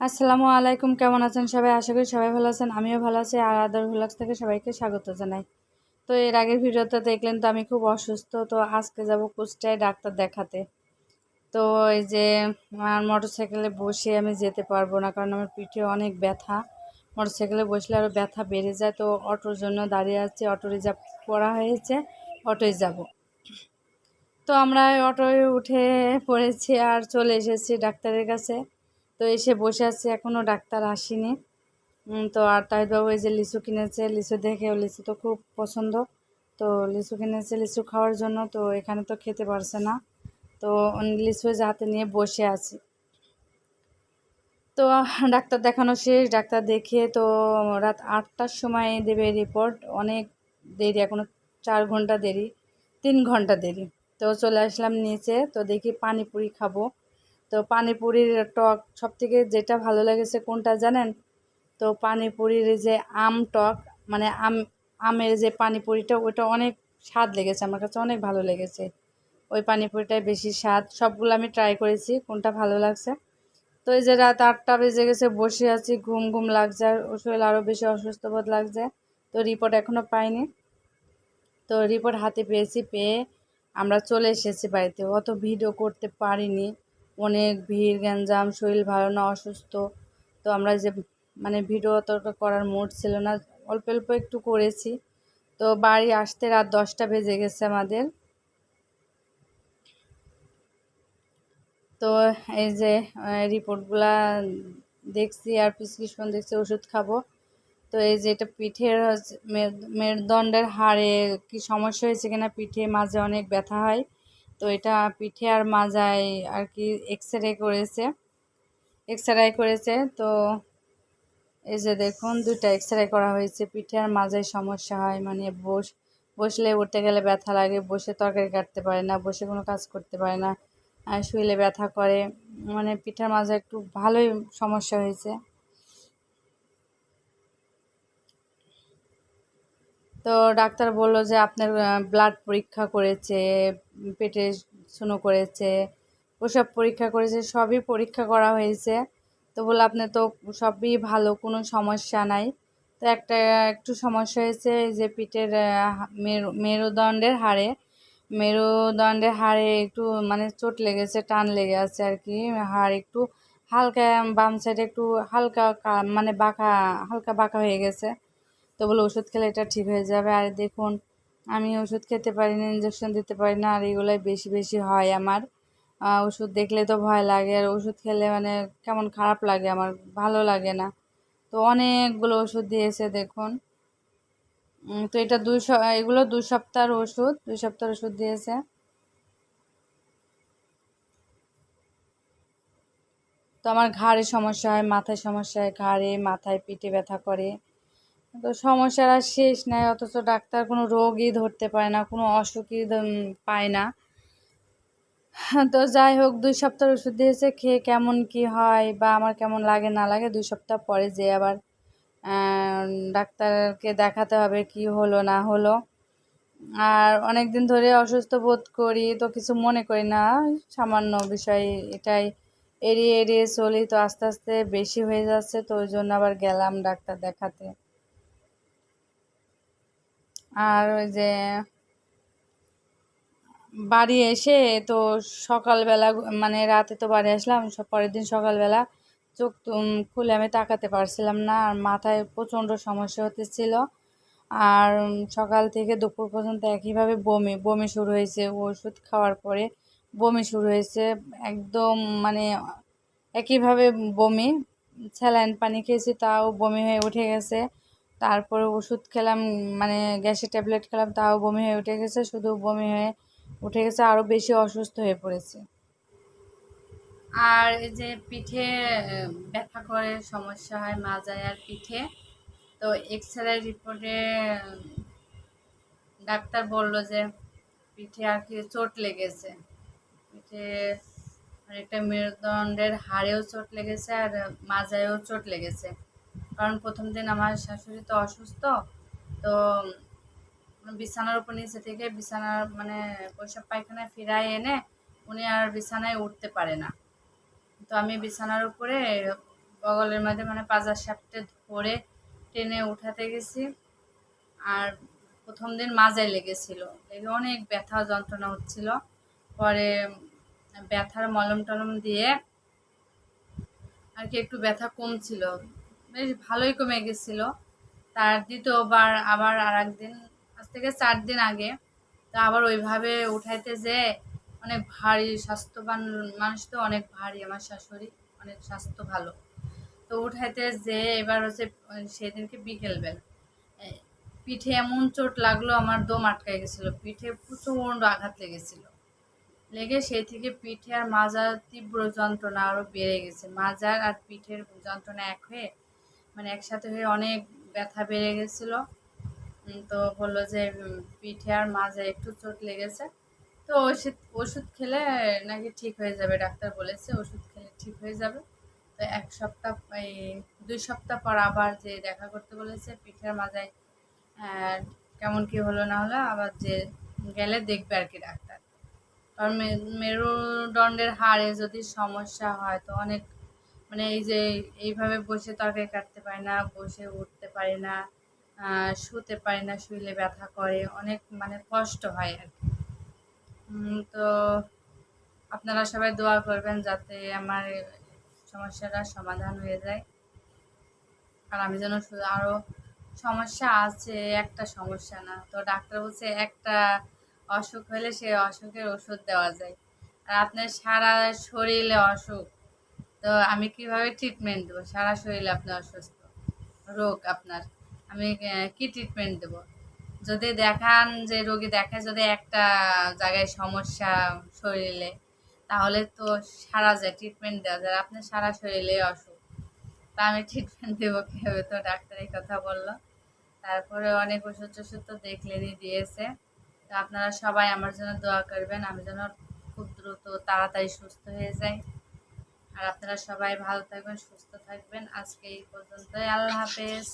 আসসালামু আলাইকুম, কেমন আছেন সবাই? আশা করি সবাই ভালো আছেন, আমিও ভালো আছি আর আদার ভ্লগস থেকে সবাইকে স্বাগত জানাই। তো এর আগের ভিডিওতে দেখলেন তো আমি খুব অসুস্থ, তো আজকে যাব কুষ্টায় ডাক্তার দেখাতে। তো এই যে আমার মোটরসাইকেলে বসে আমি যেতে পারব না, কারণ আমার পিঠে অনেক ব্যথা। মোটরসাইকেলে বসলে আরও ব্যথা বেড়ে যায়, তো অটোর জন্য দাঁড়িয়ে আছি, অটো রিজার্ভ করা হয়েছে, অটোয় যাব। তো আমরা অটোয় উঠে পড়েছি আর চলে এসেছি ডাক্তারের কাছে। তো এসে বসে আছি এখনও ডাক্তার আসেনি। তো আর তাহিদবাবু এই যে লিচু কিনেছে, লিচু দেখে লিচু তো খুব পছন্দ। তো লিচু কিনেছে, লিচু খাওয়ার জন্য, তো এখানে তো খেতে পারছে না। তো লিচু যে হাতে নিয়ে বসে আছি। তো ডাক্তার দেখানো শেষ, ডাক্তার দেখিয়ে তো রাত আটটার সময় দেবে রিপোর্ট অনেক দেরি, এখনও চার ঘণ্টা দেরি, তিন ঘণ্টা দেরি। তো চলে আসলাম নিচে, তো দেখি পানিপুরি খাব। তো পানিপুরির টক সব থেকে যেটা ভালো লেগেছে কোনটা জানেন? তো পানিপুরির যে আম টক মানে আম, আমের যে পানিপুরিটা ওটা অনেক স্বাদ লেগেছে, আমার কাছে অনেক ভালো লেগেছে। ওই পানিপুরিটাই বেশি স্বাদ। সবগুলো আমি ট্রাই করেছি, কোনটা ভালো লাগছে? তো এই যে রাত আটটা বেজে গেছে, বসে আছি, ঘুম ঘুম লাগছে, আর শরীর আরও বেশি অসুস্থ বোধ লাগছে। তো রিপোর্ট এখনও পাইনি। তো রিপোর্ট হাতে পেয়েছি, পেয়ে আমরা চলে এসেছি বাড়িতে। অত ভিডিও করতে পারিনি। অনেক ভিড়, গ্যাঞ্জাম, শরীর ভালো না, অসুস্থ। তো আমরা যে মানে ভিডিও অতটা করার মুড ছিল না, অল্প অল্প একটু করেছি। তো বাড়ি আসতে রাত দশটা বেজে গেছে আমাদের। তো এই যে রিপোর্টগুলা দেখছি, আর প্রেসক্রিপশন দেখছি, ওষুধ খাব। তো এই যে, এটা পিঠের মেরুদণ্ডের হাড়ে কি সমস্যা হয়েছে কিনা, পিঠে মাঝে অনেক ব্যথা হয়। তো এটা পিঠে আর মাজায় আর কি এক্স রে করেছে। এক্স রে করেছে, তো এই যে দেখুন, দুইটা এক্স রে করা হয়েছে। পিঠে আর মাজায় সমস্যা হয় মানে বস, বসলে উঠতে গেলে ব্যথা লাগে, বসে তরকারি কাটতে পারে না, বসে কোনো কাজ করতে পারে না শুইলে ব্যথা করে। মানে পিঠার মাঝে একটু ভালোই সমস্যা হয়েছে। তো ডাক্তার বলল যে আপনার ব্লাড পরীক্ষা করেছে, পেটে শুনো করেছে, ওসব পরীক্ষা করেছে, সবই পরীক্ষা করা হয়েছে। তো বলল, আপনার তো সবই ভালো, কোনো সমস্যা নাই। তো একটা, একটু সমস্যা হয়েছে যে পিঠের মেরু, মেরুদণ্ডের হাড়ে মেরুদণ্ডের হাড়ে একটু মানে চোট লেগেছে, টান লেগে আছে আর কি। হাড় একটু হালকা বাম সাইডে একটু হালকা মানে বাঁকা, হালকা বাঁকা হয়ে গেছে। তো বলে ওষুধ খেলে এটা ঠিক হয়ে যাবে। আর দেখুন, আমি ওষুধ খেতে পারি না ইঞ্জেকশন দিতে পারি না আর এগুলোই বেশি বেশি হয় আমার। ওষুধ দেখলে তো ভয় লাগে, আর ওষুধ খেলে মানে কেমন খারাপ লাগে আমার, ভালো লাগে না। তো অনেকগুলো ওষুধ দিয়েছে দেখুন। তো এটা দুই এগুলো দুই সপ্তাহের ওষুধ, দুই সপ্তাহের ওষুধ দিয়েছে। তো আমার ঘাড়ে সমস্যা হয়, মাথায় সমস্যা হয়, ঘাড়ে, মাথায় পিঠে ব্যথা করে। তো সমস্যার আর শেষ নাই, অথচ ডাক্তার কোনো রোগই ধরতে পারে না, কোনো অসুখই পায় না। তো যাই হোক, দুই সপ্তাহ ওষুধ দিয়েছে, খেয়ে কেমন কি হয় বা আমার কেমন লাগে না লাগে, দুই সপ্তাহ পরে যে আবার ডাক্তারকে দেখাতে হবে কি হলো না হলো। আর অনেক দিন ধরে অসুস্থ বোধ করি, তো কিছু মনে করি না, সামান্য বিষয় এটাই। এড়িয়ে এড়িয়ে চলি, তো আস্তে আস্তে বেশি হয়ে যাচ্ছে, তো ওই জন্য আবার গেলাম ডাক্তার দেখাতে। আর ওই যে বাড়ি এসে তো সকালবেলা মানে রাতে তো বাড়ি আসলাম পরের দিন সকালবেলা চোখ খুলে আমি তাকাতে পারছিলাম না আর মাথায় প্রচণ্ড সমস্যা হতেছিল। আর সকাল থেকে দুপুর পর্যন্ত একইভাবে বমি বমি শুরু হয়েছে। ওষুধ খাওয়ার পরে বমি শুরু হয়েছে, একদম মানে একইভাবে বমি, স্যালাইন পানি খেয়েছি, তাও বমি হয়ে উঠে গেছে। তারপরে ওষুধ খেলাম মানে গ্যাসের ট্যাবলেট খেলাম, তাও বমি হয়ে উঠে গেছে, শুধু বমি হয়ে উঠে গেছে আরও বেশি অসুস্থ হয়ে পড়েছে। আর এই যে পিঠে ব্যথা করে, সমস্যা হয় মাজায় আর পিঠে, তো এক্স রে রিপোর্টে ডাক্তার বলল যে পিঠে আর কি চোট লেগেছে। পিঠে অনেকটা মেরুদণ্ডের হাড়েও চোট লেগেছে আর মাজায়ও চোট লেগেছে। কারণ প্রথম দিন আমার শাশুড়ি তো অসুস্থ, তো বিছানার উপর নিচে থেকে বিছানার মানে পয়সা পায়খানায় ফিরায় এনে উনি আর বিছানায় উঠতে পারে না। তো আমি বিছানার উপরে বগলের মধ্যে মানে পাজার সাপটে ধরে টেনে উঠাতে গেছি আর প্রথম দিন মাজায় লেগেছিল। লেগে অনেক ব্যথা যন্ত্রণা হচ্ছিল। পরে ব্যথার মলম টলম দিয়ে আর কি একটু ব্যথা কমছিল। বেশ ভালোই কমে গেছিল। তার দ্বিতীয়বার আবার আর একদিন আজ থেকে চার দিন আগে, তো আবার ওইভাবে উঠাইতে যে অনেক ভারী, স্বাস্থ্যবান মানুষ তো অনেক ভারী, আমার শাশুড়ি অনেক স্বাস্থ্য ভালো। তো উঠাইতে যে এবার হচ্ছে সেদিনকে বিকেলবেলা পিঠে এমন চোট লাগল, আমার দম আটকে গেছিল। পিঠে প্রচণ্ড আঘাত লেগেছিল। লেগে সেই থেকে পিঠে আর মাজার তীব্র যন্ত্রণা আরও বেড়ে গেছে। মাজার আর পিঠের যন্ত্রণা এক হয়ে মানে একসাথে হয়ে অনেক ব্যথা বেড়ে গেছিল। তো বলল যে পিঠে আর মাঝে একটু চোট লেগেছে। তো ওষুধ ওষুধ খেলে নাকি ঠিক হয়ে যাবে, ডাক্তার বলেছে ওষুধ খেলে ঠিক হয়ে যাবে। তো এক সপ্তাহ, এই দুই সপ্তাহ পর আবার যে দেখা করতে বলেছে পিঠের মাজায় কেমন কি হলো না হলো, আবার যে গেলে দেখবে আর কি ডাক্তার। কারণ মেরুদণ্ডের হাড়ে যদি সমস্যা হয়, তো অনেক মানে এই যে এইভাবে বসে তরকারি কাটতে পারি না, বসে উঠতে পারি না শুতে পারি না শুইলে ব্যথা করে, অনেক মানে কষ্ট হয় আর কি। তো আপনারা সবাই দোয়া করবেন যাতে আমার সমস্যাটা সমাধান হয়ে যায়। আর আমি যেন আরও সমস্যা আছে, একটা সমস্যা না। তো ডাক্তার বলছে একটা অসুখ হলে সে অসুখের ওষুধ দেওয়া যায়। আর আপনার সারা শরীরে অসুখ। তো আমি কীভাবে ট্রিটমেন্ট দেবো? সারা শরীরে আপনার অসুস্থ। রোগ আপনার। আমি কি ট্রিটমেন্ট দেবো? যদি দেখান যে রোগী দেখে যদি একটা জায়গায় সমস্যা শরীরে, তাহলে তো সারা যায় ট্রিটমেন্ট দেওয়া যায়। আপনার সারা শরীরে অসুখ। তা আমি ট্রিটমেন্ট দেবো কীভাবে? তো ডাক্তারের কথা বলল। তারপরে অনেক ওষুধ টষুধ তো দেখলেনই দিয়েছে। তো আপনারা সবাই আমার জন্য দোয়া করবেন। আমি যেন খুব দ্রুত, তাড়াতাড়ি সুস্থ হয়ে যাই। আর আপনারা সবাই ভালো থাকবেন সুস্থ থাকবেন। আজকে এই পর্যন্তই। আল্লাহ হাফেজ।